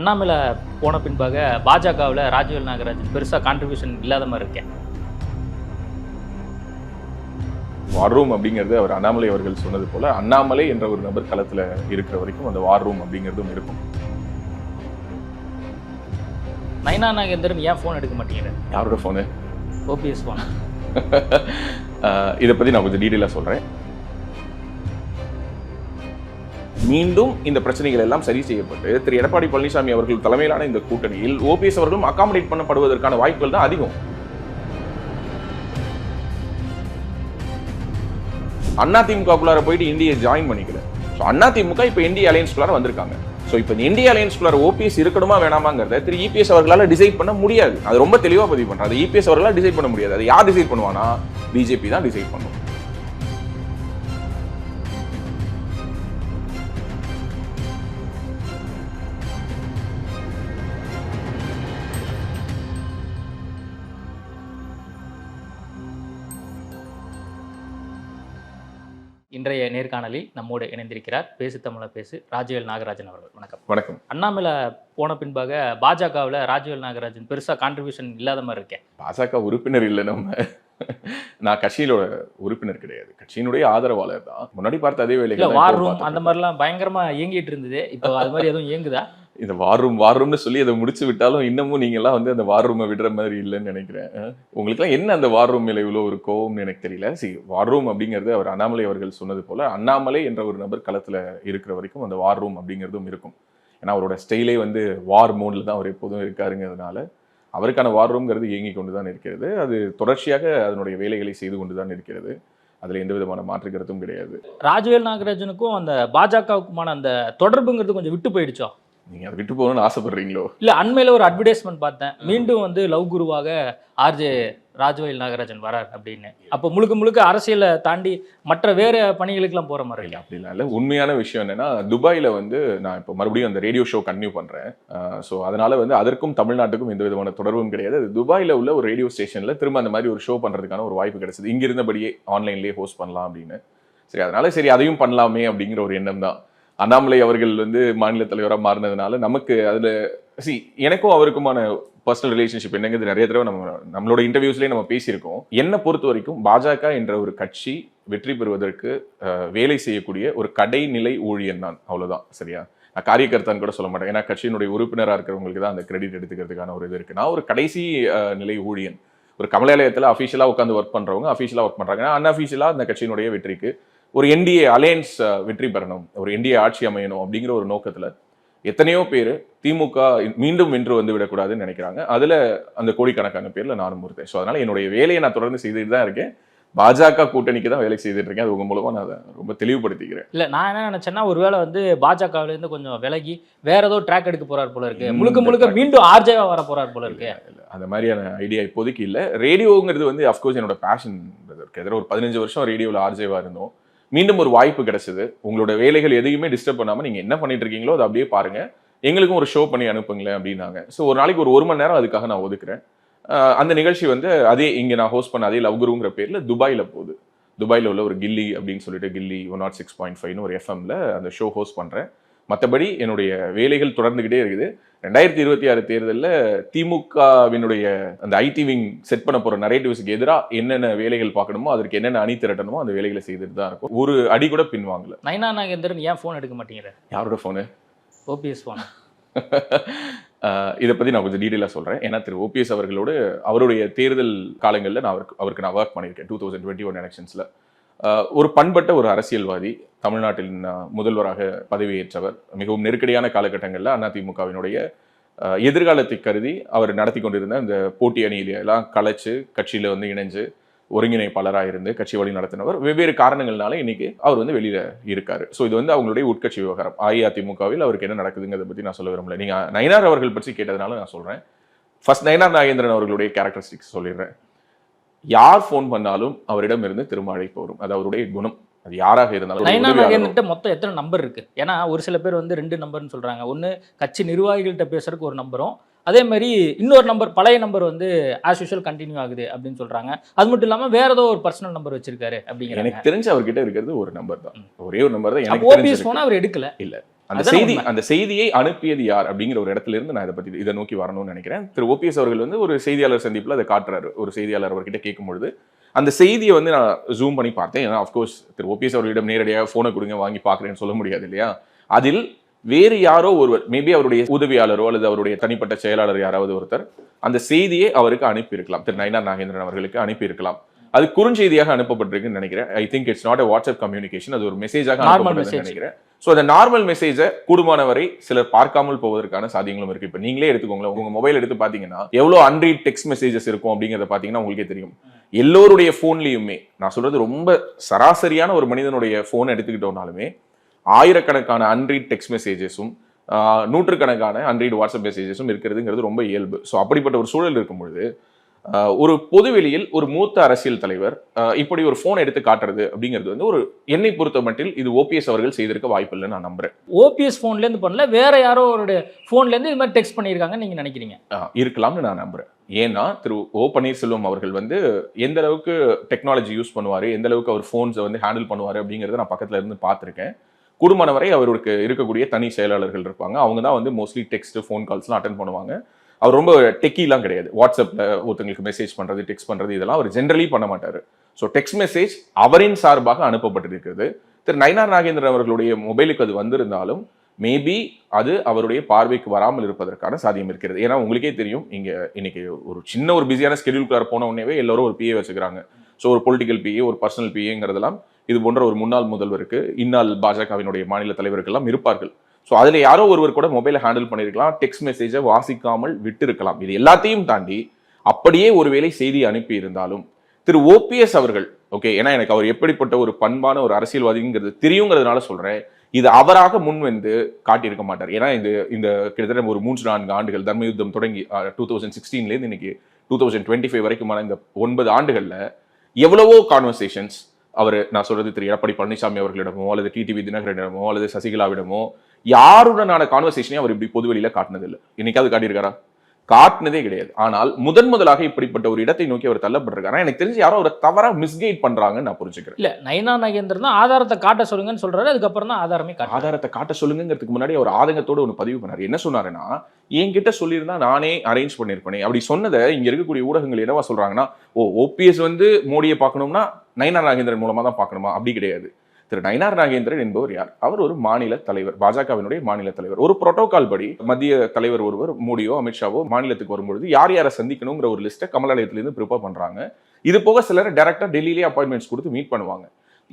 அண்ணாமலை போன பின்பாக பாஜகவில் ராஜீவ் நாகராஜன் பெருசாக கான்ட்ரிபியூஷன் இல்லாத மாதிரி இருக்கேன் வார் ரூம் அப்படிங்கிறது அவர் அண்ணாமலை அவர்கள் சொன்னது போல அண்ணாமலை என்ற ஒரு நபர் களத்துல இருக்கிற வரைக்கும் அந்த வார் ரூம் அப்படிங்கிறதும் இருக்கும். நைனா நாகேந்திரன் ஏன் ஃபோன் எடுக்க மாட்டேங்கிறார்? யாரோட ஃபோனு ஓபிஎஸ் ஃபோன் இதை பத்தி நான் கொஞ்சம் டீட்டெயிலாக சொல்றேன். மீண்டும் இந்த பிரச்சனைகள் எல்லாம் சரி செய்யப்பட்டு திரு எடப்பாடி பழனிசாமி அவர்கள் தலைமையிலான இந்த கூட்டணியில் ஓபிஎஸ் அவர்களும் அகாமடேட் பண்ணப்படுவதற்கான வாய்ப்புகள் தான் அதிகம். அண்ணா திமுகக்குள்ளார போயிட்டு இந்தியை ஜாயின் பண்ணிக்கல. ஸோ அண்ணா திமுக இப்போ இந்திய அலையன்ஸ்குள்ளார வந்திருக்காங்க. ஸோ இப்போ இந்த இந்திய அலையன்ஸ்குள்ளார ஓபிஎஸ் இருக்கணுமா வேணாமாங்கிறத திரு இபிஎஸ் அவர்களால் டிசைட் பண்ண முடியாது. அது ரொம்ப தெளிவாக பதிவு பண்றாரு. அது இபிஎஸ் அவர்களால் டிசைட் பண்ண முடியாது. அது யார் டிசைட் பண்ணுவானா பிஜேபி தான் டிசைட் பண்ணும். இன்றைய நேர்காணலில் நம்மோடு இணைந்திருக்கிறார் பேசு தமிழ பேசு ராஜவேல் நாகராஜன் அவர்கள். வணக்கம். வணக்கம். அண்ணாமலை போன பின்பாக பாஜகவில் ராஜவேல் நாகராஜன் பெருசாக கான்ட்ரிபியூஷன் இல்லாத மாதிரி இருக்கேன் பாஜக உறுப்பினர் இல்லை நம்ம. நான் கட்சியிலோட உறுப்பினர் கிடையாது. கட்சியினுடைய ஆதரவாளர் தான். முன்னாடி பார்த்த அதே இல்ல வேலைகள் வார் ரூம் அந்த மாதிரிலாம் பயங்கரமா இயங்கிட்டு இருந்தது. இப்போ அது மாதிரி எதுவும் இயங்குதா? இந்த வார் ரூம் வார் ரூம்னு சொல்லி அதை முடிச்சு விட்டாலும் இன்னமும் நீங்கள்லாம் வந்து அந்த வார் ரூமை விடுற மாதிரி இல்லைன்னு நினைக்கிறேன். உங்களுக்குலாம் என்ன அந்த வார் ரூம் மேல இவ்வளோ ஒரு கோவம்னு எனக்கு தெரியல. சி வார் ரூம் அப்படிங்கிறது அவர் அண்ணாமலை அவர்கள் சொன்னது போல் அண்ணாமலை என்ற ஒரு நபர் களத்தில் இருக்கிற வரைக்கும் அந்த வார் ரூம் அப்படிங்கிறதும் இருக்கும். ஏன்னா அவரோட ஸ்டைலே வந்து வார் மோனில் தான் அவர் எப்போதும் இருக்காருங்கிறதுனால அவருக்கான வார் ரூம்ங்கிறது இயங்கி கொண்டு தான் இருக்கிறது. அது தொடர்ச்சியாக அதனுடைய வேலைகளை செய்து கொண்டு தான் இருக்கிறது. அதில் எந்த விதமான மாற்று கருத்தும் கிடையாது. ராஜவேல் நாகராஜனுக்கும் அந்த பாஜகவுக்குமான அந்த தொடர்புங்கிறது கொஞ்சம் விட்டு போயிடுச்சோ? நீங்க அதை விட்டு போகணும்னு ஆசைப்படுறீங்களோ? இல்ல அண்மையில ஒரு அட்வர்டைஸ்மெண்ட் பார்த்தேன். மீண்டும் வந்து லவ் குருவாக ஆர்ஜே ராஜவேல் நாகராஜன் வரார் அப்படின்னு. அப்போ முழுக்க முழுக்க அரசியலை தாண்டி மற்ற வேற பணிகளுக்கெல்லாம் போற மாதிரி இல்ல அப்படிலாம் இல்லை. உண்மையான விஷயம் என்னன்னா துபாயில வந்து நான் இப்போ மறுபடியும் அந்த ரேடியோ ஷோ கன்டினியூ பண்றேன். ஸோ அதனால வந்து அதற்கும் தமிழ்நாட்டுக்கும் எந்த விதமான தொடர்பும் கிடையாது. அது துபாயில உள்ள ஒரு ரேடியோ ஸ்டேஷன்ல திரும்ப அந்த மாதிரி ஒரு ஷோ பண்றதுக்கான ஒரு வாய்ப்பு கிடைச்சது. இங்க இருந்தபடியே ஆன்லைன்லேயே ஹோஸ்ட் பண்ணலாம் அப்படின்னு. சரி அதனால சரி அதையும் பண்ணலாமே அப்படிங்கிற ஒரு எண்ணம் தான். அண்ணாமலை அவர்கள் வந்து மாநில தலைவராக மாறினதுனால நமக்கு அதில் சி எனக்கும் அவருக்குமான பர்சனல் ரிலேஷன்ஷிப் என்னங்கிறது நிறைய தடவை நம்ம நம்மளோட இன்டர்வியூஸ்லேயே நம்ம பேசியிருக்கோம். என்னை பொறுத்த வரைக்கும் பாஜக என்ற ஒரு கட்சி வெற்றி பெறுவதற்கு வேலை செய்யக்கூடிய ஒரு கடைநிலை ஊழியன் தான் அவ்வளோதான் சரியா? நான் காரியகர்த்தான்னு கூட சொல்ல மாட்டேன். ஏன்னா கட்சியினுடைய உறுப்பினராக இருக்கிறவங்களுக்கு தான் அந்த கிரெடிட் எடுத்துக்கிறதுக்கான ஒரு இது இருக்கு. நான் ஒரு கடைசி நிலை ஊழியன். ஒரு கமலாலயத்தில் அஃபீஷியலாக உட்காந்து ஒர்க் பண்ணுறவங்க அஃபீஷியலாக ஒர்க் பண்ணுறாங்க பண்றாங்க. அன்அஃபீஷியலாக அந்த கட்சியினுடைய வெற்றிக்கு ஒரு என்டிஏ அலையன்ஸ் வெற்றி பெறணும். ஒரு என்டிஏ ஆட்சி அமையணும் அப்படிங்கிற ஒரு நோக்கத்துல எத்தனையோ பேர் திமுக மீண்டும் வென்று வந்து விடக்கூடாதுன்னு நினைக்கிறாங்க. அதுல அந்த கோடிக்கணக்கான பேர்ல நானும் ஒருத்தன். ஸோ அதனால என்னுடைய வேலையை நான் தொடர்ந்து செய்துட்டு தான் இருக்கேன். பாஜக கூட்டணிக்கு தான் வேலை செய்துட்டு இருக்கேன். அது உங்க மூலமா நான் அதை ரொம்ப தெளிவுபடுத்திக்கிறேன். இல்ல நான் என்ன நினைச்சேன்னா ஒருவேளை வந்து பாஜகவுல இருந்து கொஞ்சம் விலகி வேற ஏதோ ட்ராக் எடுக்க போறார் போல இருக்கு. முழுக்க முழுக்க. மீண்டும் ஆர்ஜேவா வர போறார் போல இருக்கு. இல்ல, அந்த மாதிரியான ஐடியா இப்போதைக்கு இல்லை. ரேடியோங்கிறது வந்து அஃப்கோர்ஸ் என்னோட பேஷன் இருக்கு எதிர ஒரு பதினஞ்சு வருஷம் ரேடியோவில் ஆர்ஜேவா இருந்தோம். மீண்டும் ஒரு வாய்ப்பு கிடைச்சது. உங்களோட வேலைகள் எதையுமே டிஸ்டர்ப் பண்ணாமல் நீங்கள் என்ன பண்ணிட்டு இருக்கீங்களோ அதை அப்படியே பாருங்கள் எங்களுக்கும் ஒரு ஷோ பண்ணி அனுப்புங்களேன் அப்படின்னாங்க. ஸோ ஒரு நாளைக்கு ஒரு ஒரு மணி நேரம் அதுக்காக நான் ஒதுக்குறேன். அந்த நிகழ்ச்சி வந்து அதே இங்கே நான் ஹோஸ்ட் பண்ண அதே லவ் குருங்கிற பேரில் துபாயில் போகுது. துபாயில் உள்ள ஒரு கில்லி அப்படின்னு சொல்லிட்டு Gilli one nought six point ஃபைவ்னு ஒரு எஃப்எம்ல அந்த ஷோ ஹோஸ்ட் பண்ணுறேன் மற்றபடி என்னுடைய வேலைகள் தொடர்ந்துகிட்டே இருக்குது. ரெண்டாயிரத்தி இருபத்தி ஆறு தேர்தலில் திமுகவினுடைய அந்த ஐடி விங் செட் பண்ண போற நரேட்டிவ்ஸ்க்கு எதிராக என்னென்ன வேலைகள் பார்க்கணுமோ அதற்கு என்னென்ன அணி திரட்டணுமோ அந்த வேலைகளை செய்துட்டு தான் இருக்கும். ஒரு அடி கூட பின்வாங்கல நைனா நாகேந்திரன் ஏன் ஃபோன் எடுக்க மாட்டேங்கிறார் யாரோட ஃபோனு ஓபிஎஸ் ஃபோன் இதை பத்தி நான் கொஞ்சம் டீட்டெயிலாக சொல்றேன். ஏன்னா திரு ஓபிஎஸ் அவர்களோடு அவருடைய தேர்தல் காலங்களில் நான் அவருக்கு அவருக்கு நான் ஒர்க் பண்ணியிருக்கேன். டூ தௌசண்ட் டுவெண்ட்டி ஒன் எலெக்ஷன்ஸில் ஒரு பண்பட்ட ஒரு அரசியல்வாதி தமிழ்நாட்டின் முதல்வராக பதவியேற்றவர் மிகவும் நெருக்கடியான காலகட்டங்களில் அதிமுகவினுடைய எதிர்காலத்தை கருதி அவர் நடத்தி கொண்டிருந்த அந்த போட்டி அணியில எல்லாம் கலைச்சு கட்சியில் வந்து இணைஞ்சு ஒருங்கிணைப்பாளராக இருந்து கட்சி வழி நடத்தினவர் வெவ்வேறு காரணங்கள்னால இன்னைக்கு அவர் வந்து வெளியில இருக்காரு. ஸோ இது வந்து அவங்களுடைய உட்கட்சி விவகாரம். அஇஅதிமுகவில் அவருக்கு என்ன நடக்குதுங்கிறத பற்றி நான் சொல்ல விரும்பல. நீங்கள் நயனார் அவர்கள் பற்றி கேட்டதுனால நான் சொல்கிறேன் ஃபர்ஸ்ட் நயனார் நாகேந்திரன் அவர்களுடைய கேரக்டரிஸ்டிக்ஸ் சொல்லிடுறேன். யார் ஃபோன் பண்ணாலும் அவரிடம் இருந்து திரும்ப அழைப்பு வரும். அது அவருடைய குணம். அது யாராக இருந்தாலும் நாகேந்திரன்ட்ட மொத்தம் எத்தனை நம்பர் இருக்கு? ஏன்னா ஒரு சில பேர் வந்து ரெண்டு நம்பர்னு சொல்றாங்க. ஒன்னு கட்சி நிர்வாகிகள்கிட்ட பேசுறதுக்கு ஒரு நம்பரும் அதே மாதிரி இன்னொரு நம்பர் பழைய நம்பர் வந்து ஆஸ் யூஷுவல் கண்டினியூ ஆகுது அப்படின்னு சொல்றாங்க. அது மட்டும் இல்லாம வேற ஏதோ ஒரு பர்சனல் நம்பர் வச்சிருக்காரு அப்படிங்கிறாங்க. எனக்கு தெரிஞ்ச அவர்கிட்ட இருக்கிறது ஒரு நம்பர் தான். ஒரே ஒரு நம்பர் தான் எனக்கு ஓபிஎஸ் போனா அவர் எடுக்கல. அந்த செய்தி. அந்த செய்தியை அனுப்பியது யார் அப்படிங்கிற ஒரு இடத்துல இருந்து நான் இதை பத்தி இதை நோக்கி வரணும்னு நினைக்கிறேன். திரு ஓபிஎஸ் அவர்கள் வந்து ஒரு செய்தியாளர் சந்திப்புல அதை காட்டுறாரு. ஒரு செய்தியாளர் அவர்கிட்ட கேட்கும்பொழுது அந்த செய்தியை வந்து நான் ஜூம் பண்ணி பார்த்தேன். ஏன்னா அஃப்கோர்ஸ் திரு ஓபிஎஸ் அவர்களிடம் நேரடியாக ஃபோனை கொடுங்க வாங்கி பார்க்குறேன்னு சொல்ல முடியாது இல்லையா? அதில் வேறு யாரோ ஒருவர் மேபி அவருடைய உதவியாளரோ அல்லது அவருடைய தனிப்பட்ட செயலாளர் யாராவது ஒருத்தர் அந்த செய்தியை அவருக்கு அனுப்பியிருக்கலாம். திரு நயினார் நாகேந்திரன் அவர்களுக்கு அனுப்பியிருக்கலாம். அது குறுஞ்செய்தியாக அனுப்பப்பட்டிருக்குன்னு நினைக்கிறேன். I think it's not a WhatsApp communication அது ஒரு மெசேஜாக. நினைக்கிறேன். ஸோ அந்த நார்மல் மெசேஜை கூடுமான வரை சிலர் பார்க்காமல் போவதற்கான சாத்தியங்களும் இருக்கு. இப்போ நீங்களே எடுத்துக்கோங்களேன். உங்க மொபைல் எடுத்து பார்த்தீங்கன்னா எவ்வளோ அன்ரீட் டெக்ஸ்ட் மெசேஜஸ் இருக்கும் அப்படிங்கிறத பார்த்தீங்கன்னா உங்களுக்கே தெரியும். எல்லோருடைய ஃபோன்லேயுமே நான் சொல்றது ரொம்ப சராசரியான ஒரு மனிதனுடைய ஃபோன் எடுத்துக்கிட்டோம்னாலுமே ஆயிரக்கணக்கான அன்ரீட் டெக்ஸ்ட் மெசேஜஸும் நூற்றுக்கணக்கான அன்ரீட் வாட்ஸ்அப் மெசேஜஸும் இருக்கிறதுங்கிறது ரொம்ப இயல்பு. ஸோ அப்படிப்பட்ட ஒரு சூழல் இருக்கும் பொழுது ஒரு பொதுவெளியில் ஒரு மூத்த அரசியல் தலைவர் இப்படி ஒரு ஃபோன் எடுத்து காட்டுறது அப்படிங்கிறது வந்து ஒரு என்னை பொறுத்த மட்டில் இது ஓபிஎஸ் அவர்கள் செய்திருக்க வாய்ப்பில்லைன்னு நான் நம்புறேன். ஓபிஎஸ் ஃபோன்லேருந்து பண்ணல வேற யாரோ ஒரு ஃபோன்லேருந்து இது மாதிரி டெக்ஸ்ட் பண்ணியிருக்காங்கன்னு நீங்கள் நினைக்கிறீங்க? இருக்கலாம்னு நான் நம்புறேன். ஏன்னா திரு ஓ பன்னீர்செல்வம் அவர்கள் வந்து எந்த அளவுக்கு டெக்னாலஜி யூஸ் பண்ணுவார் எந்த அளவுக்கு அவர் ஃபோன்ஸை வந்து ஹேண்டில் பண்ணுவார் அப்படிங்கிறத நான் பக்கத்துல இருந்து பார்த்துருக்கேன். குடும்பம் வரை அவருக்கு இருக்கக்கூடிய தனி செயலாளர்கள் இருப்பாங்க. அவங்க தான் வந்து மோஸ்ட்லி டெக்ஸ்ட் ஃபோன் கால்ஸ்லாம் அட்டன் பண்ணுவாங்க. அவர் ரொம்ப டெக்கிலாம் கிடையாது. வாட்ஸ்அப்பில் ஒருத்தங்களுக்கு மெசேஜ் பண்ணுறது டெக்ஸ்ட் பண்ணுறது இதெல்லாம் அவர் ஜென்ரலி பண்ண மாட்டார். ஸோ டெக்ஸ்ட் மெசேஜ் அவரின் சார்பாக அனுப்பப்பட்டிருக்கிறது. திரு நயனார் நாகேந்திரன் அவர்களுடைய மொபைலுக்கு அது வந்திருந்தாலும் மேபி அது அவருடைய பார்வைக்கு வராமல் இருப்பதற்கான சாத்தியம் இருக்கிறது. ஏன்னா உங்களுக்கே தெரியும் இங்கே இன்னைக்கு ஒரு சின்ன ஒரு பிஸியான ஸ்கெடியூல்குள்ளார போன உடனேவே எல்லாரும் ஒரு பிஏ வச்சுக்கிறாங்க. ஸோ ஒரு பொலிட்டிக்கல் பிஏ ஒரு பர்சனல் பிஏங்கிறதெல்லாம் இது போன்ற ஒரு முன்னாள் முதல்வருக்கு இந்நாள் பாஜகவினுடைய மாநில தலைவருக்கெல்லாம் இருப்பார்கள். ஸோ அதில் யாரோ ஒருவர் கூட மொபைலை ஹேண்டில் பண்ணியிருக்கலாம் டெக்ஸ்ட் மெசேஜை வாசிக்காமல் விட்டிருக்கலாம். இது எல்லாத்தையும் தாண்டி அப்படியே ஒருவேளை செய்தி அனுப்பி இருந்தாலும் திரு ஓபிஎஸ் அவர்கள் ஓகே ஏன்னா எனக்கு அவர் எப்படிப்பட்ட ஒரு பண்பான ஒரு அரசியல்வாதிங்கிறது தெரியுங்கிறதுனால சொல்கிறேன் இது அவராக முன்வந்து காட்டியிருக்க மாட்டார். ஏன்னா இந்த இந்த கிட்டத்தட்ட ஒரு மூன்று நான்கு ஆண்டுகள் தர்ம யுத்தம் தொடங்கி டூ தௌசண்ட் சிக்ஸ்டீன்லேருந்து இன்னைக்கு டூ தௌசண்ட் டுவெண்ட்டி ஃபைவ் வரைக்குமான இந்த ஒன்பது ஆண்டுகளில் எவ்வளவோ கான்வர்சேஷன்ஸ் அவர் நான் சொல்றது திரு எடப்பாடி பழனிசாமி அவர்களிடமோ அல்லது டிடிவி தினகரனிடமோ அல்லது சசிகலாவிடமோ யாருடனான கான்வர்சேஷனையும் அவர் இப்படி பொதுவெளியில காட்டினதில்லை. இன்னைக்காவது காட்டியிருக்காரா? காட்டினதே கிடையாது. ஆனால் முதன் முதலாக இப்படிப்பட்ட ஒரு இடத்தை நோக்கி அவர் தள்ளப்பட்டிருக்காரு? எனக்கு தெரிஞ்சு யாரோ ஒரு தவறா மிஸ்கைட் பண்றாங்கன்னு நான் புரிஞ்சுக்கிறேன். இல்ல நயனா நாகேந்திரன் தான் ஆதாரத்தை காட்ட சொல்லுங்கன்னு சொல்றாரு. அதுக்கப்புறம் தான் ஆதாரமே காட்டு ஆதாரத்தை காட்ட சொல்லுங்கிறதுக்கு முன்னாடி அவர் ஆதங்கத்தோட ஒன்று பதிவு பண்ணாரு. என்ன சொன்னாருன்னா என்கிட்ட சொல்லியிருந்தா நானே அரேஞ்ச் பண்ணியிருப்பேனே. அப்படி சொன்னதை இங்க இருக்கக்கூடிய ஊடகங்கள் என்னவா சொல்றாங்கன்னா ஓ ஓபிஎஸ் வந்து மோடியை பார்க்கணும்னா நயினார் நாகேந்திரன் மூலமா தான் பார்க்கணுமா? அப்படி கிடையாது. திரு நயினார் நாகேந்திரன் என்பவர் யார்? அவர் ஒரு மாநில தலைவர் பாஜகவினுடைய மாநில தலைவர். ஒரு புரோட்டோகால் படி மத்திய தலைவர் ஒருவர் மோடியோ அமித்ஷாவோ மாநிலத்துக்கு வரும்பொழுது யார் யாரை சந்திக்கணுங்கிற ஒரு லிஸ்ட்டை கமலாலயத்திலேருந்து ப்ரிப்பேர் பண்ணுறாங்க இது போக சிலர் டேரக்டாக டெல்லியிலே அப்பாயின்மெண்ட்ஸ் கொடுத்து மீட் பண்ணுவாங்க.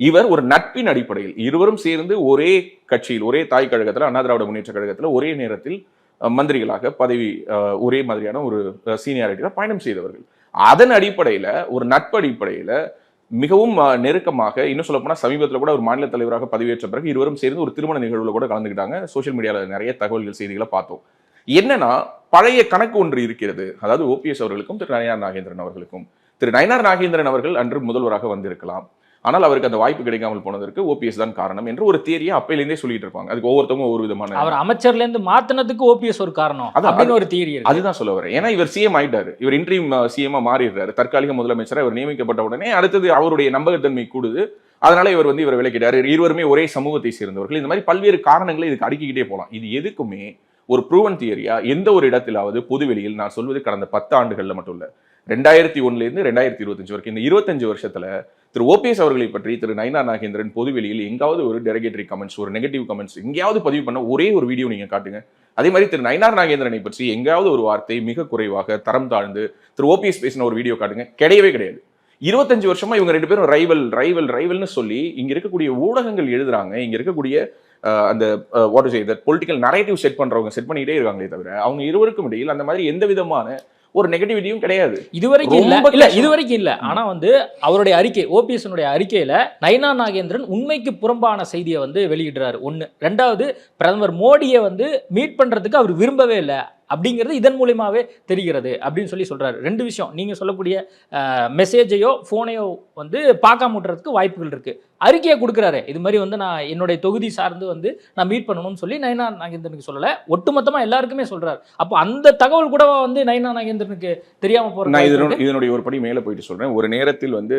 இவர் ஒரு நட்பின் அடிப்படையில் இருவரும் சேர்ந்து ஒரே கட்சியில் ஒரே தாய் கழகத்தில் அண்ணா திராவிட முன்னேற்ற கழகத்தில் ஒரே நேரத்தில் மந்திரிகளாக பதவி ஒரே மாதிரியான ஒரு சீனியாரிட்டியில் பயணம் செய்தவர்கள். அதன் அடிப்படையில் ஒரு நட்பு அடிப்படையில் மிகவும் நெருக்கமாக இன்னும் சொல்ல போனால் சமீபத்தில் கூட ஒரு மாநில தலைவராக பதவியேற்ற பிறகு இருவரும் சேர்ந்து ஒரு திருமண நிகழ்வில் கூட கலந்துக்கிட்டாங்க சோஷியல் மீடியாவில் நிறைய தகவல்கள் செய்திகளை பார்த்தோம். என்னன்னா பழைய கணக்கு ஒன்று இருக்கிறது. அதாவது ஓபிஎஸ் அவர்களுக்கும் திரு நயனார் நாகேந்திரன் அவர்களுக்கும். திரு நயனார் நாகேந்திரன் அவர்கள் அன்று முதல்வராக வந்திருக்கலாம். ஆனால் அவருக்கு அந்த வாய்ப்பு கிடைக்காமல் போனதற்கு ஓபிஎஸ் தான் காரணம் என்று ஒரு தேரியை அப்பையிலேருந்தே சொல்லிட்டு இருப்பாங்க. அதுக்கு ஒவ்வொருத்தவங்க ஒவ்வொரு விதமான அவர் அமைச்சர்ல இருந்து மாத்தினதுக்கு ஓபிஎஸ் ஒரு காரணம் அப்படின்னு ஒரு தியரி இருக்கு. அதுதான் சொல்ல வரேன். ஏன்னா இவர் சிஎம் ஆயிட்டாரு. இவர் இன்ட்ரீம் சிஎம்மா மாறிடுறாரு. தற்காலிக முதலமைச்சரா இவர் நியமிக்கப்பட்ட உடனே அடுத்தது அவருடைய நம்பகத்தன்மை கூடுது. அதனால இவர் வந்து இவர் விலக்கிட்டாரு. இருவருமே ஒரே சமூகத்தை சேர்ந்தவர்கள். இந்த மாதிரி பல்வேறு காரணங்களை இதுக்கு அடுக்கிக்கிட்டே போகலாம் இது எதுக்குமே ஒரு ப்ரூவன் தியரியா எந்த ஒரு இடத்திலாவது பொதுவெளியில் நான் சொல்வது கடந்த பத்து ஆண்டுகள்ல மட்டும் இல்ல. ரெண்டாயிரத்தி ஒன்றுலேருந்து ரெண்டாயிரத்தி இருபத்தஞ்சு வரைக்கும். இந்த இருபத்தஞ்சு வருஷத்தில் திரு ஓபிஎஸ் அவர்களை பற்றி திரு நயினா நாகேந்திரன் பொதுவெளியில் எங்காவது ஒரு டெரகேட்டரி கமெண்ட்ஸ் ஒரு நெகட்டிவ் கமெண்ட்ஸ் எங்கேயாவது பதிவு பண்ண ஒரே ஒரு வீடியோ நீங்கள் காட்டுங்க. அதே மாதிரி திரு நைனார் நாகேந்திரனை பற்றி எங்காவது ஒரு வார்த்தை மிக குறைவாக தரம் தாழ்ந்து திரு ஓபிஎஸ் பேசின ஒரு வீடியோ காட்டுங்க. கிடையவே கிடையாது. இருபத்தஞ்சு வருஷமா இவங்க ரெண்டு பேரும் ரைவல் ரைவல் ரைவல்னு சொல்லி இங்க இருக்கக்கூடிய ஊடகங்கள் எழுதுறாங்க. இங்க இருக்கக்கூடிய அந்த what is political narrative set பண்றவங்க செட் பண்ணிக்கிட்டே இருக்காங்களே தவிர அவங்க இருவருக்கும் இடையில் அந்த மாதிரி எந்த விதமான ஒரு நெகட்டிவிட்டியும் கிடையாது. இதுவரைக்கும் இல்ல. இல்ல. இதுவரைக்கும் இல்ல. ஆனா வந்து அவருடைய அறிக்கை ஓபிஎஸ் அறிக்கையில நைனா நாகேந்திரன் உண்மைக்கு புறம்பான செய்தியை வந்து வெளியிடுறாரு. ஒண்ணு. ரெண்டாவது பிரதமர் மோடியை வந்து மீட் பண்றதுக்கு அவர் விரும்பவே இல்லை. அப்படிங்கிறது இதன் மூலியமாவே தெரிகிறது அப்படின்னு சொல்லி சொல்றாரு. ரெண்டு விஷயம். நீங்க சொல்லக்கூடிய மெசேஜையோ ஃபோனையோ வந்து பார்க்காம விட்டுறதுக்கு வாய்ப்புகள் இருக்கு. அறிக்கையை கொடுக்குறாரு. இது மாதிரி வந்து நான் என்னுடைய தொகுதி சார்ந்து வந்து நான் மீட் பண்ணணும்னு சொல்லி நயனா நாகேந்திரனுக்கு சொல்லல. ஒட்டுமொத்தமா எல்லாருக்குமே சொல்றாரு. அப்போ அந்த தகவல் கூட வந்து நயனா நாகேந்திரனுக்கு தெரியாம போற நான் வாய்ப்பு இதனோட இருக்கு. இதனுடைய ஒரு படி மேலே போயிட்டு சொல்றேன். ஒரு நேரத்தில் வந்து